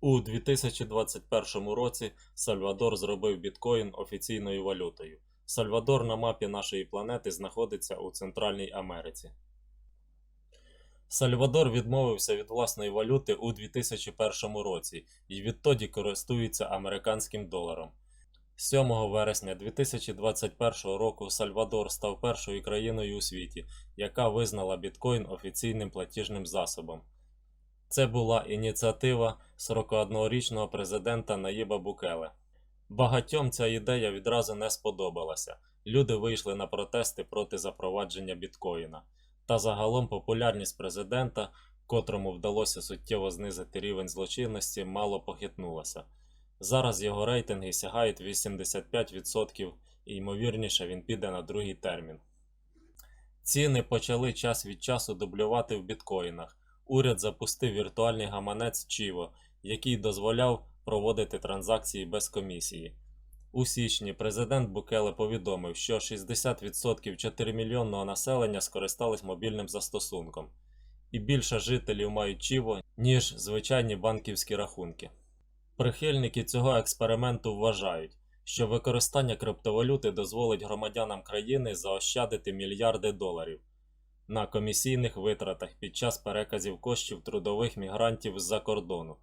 У 2021 році Сальвадор зробив біткоін офіційною валютою. Сальвадор на мапі нашої планети знаходиться у Центральній Америці. Сальвадор відмовився від власної валюти у 2001 році і відтоді користується американським доларом. 7 вересня 2021 року Сальвадор став першою країною у світі, яка визнала біткоін офіційним платіжним засобом. Це була ініціатива 41-річного президента Наїба Букеле. Багатьом ця ідея відразу не сподобалася. Люди вийшли на протести проти запровадження біткоїна. Та загалом популярність президента, котрому вдалося суттєво знизити рівень злочинності, мало похитнулася. Зараз його рейтинги сягають 85% і ймовірніше він піде на другий термін. Ціни почали час від часу дублювати в біткоїнах. Уряд запустив віртуальний гаманець Chivo, який дозволяв проводити транзакції без комісії. У січні президент Букеле повідомив, що 60% 4-мільйонного населення скористались мобільним застосунком, і більше жителів мають Chivo, ніж звичайні банківські рахунки. Прихильники цього експерименту вважають, що використання криптовалюти дозволить громадянам країни заощадити мільярди доларів на комісійних витратах під час переказів коштів трудових мігрантів з-за кордону.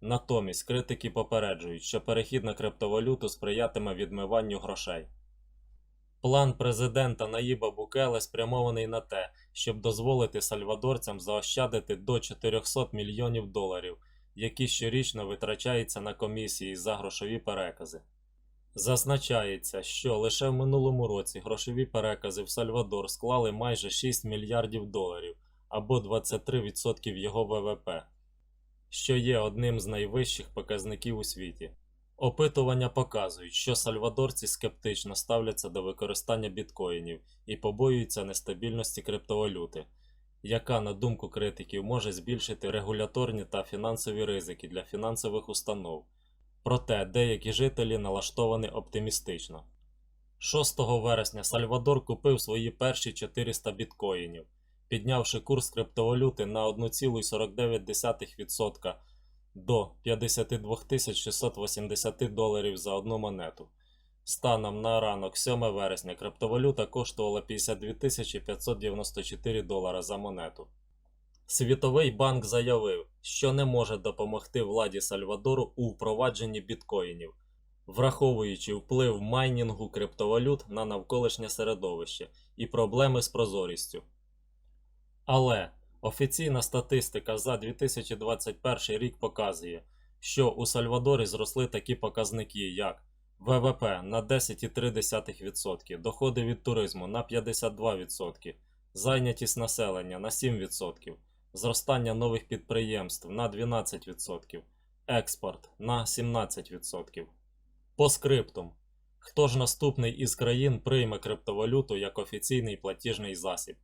Натомість критики попереджують, що перехід на криптовалюту сприятиме відмиванню грошей. План президента Наїба Букеле спрямований на те, щоб дозволити сальвадорцям заощадити до 400 мільйонів доларів, які щорічно витрачаються на комісії за грошові перекази. Зазначається, що лише в минулому році грошові перекази в Сальвадор склали майже 6 мільярдів доларів або 23% його ВВП, що є одним з найвищих показників у світі. Опитування показують, що сальвадорці скептично ставляться до використання біткоїнів і побоюються нестабільності криптовалюти, яка, на думку критиків, може збільшити регуляторні та фінансові ризики для фінансових установ. Проте деякі жителі налаштовані оптимістично. 6 вересня Сальвадор купив свої перші 400 біткоїнів, піднявши курс криптовалюти на 1,49% до 52 680 доларів за одну монету. Станом на ранок 7 вересня криптовалюта коштувала 52 594 долара за монету. Світовий банк заявив, що не може допомогти владі Сальвадору у впровадженні біткоїнів, враховуючи вплив майнінгу криптовалют на навколишнє середовище і проблеми з прозорістю. Але офіційна статистика за 2021 рік показує, що у Сальвадорі зросли такі показники, як ВВП на 10,3%, доходи від туризму на 52%, зайнятість населення на 7%, зростання нових підприємств на 12%, експорт на 17%. По скриптум. Хто ж наступний із країн прийме криптовалюту як офіційний платіжний засіб?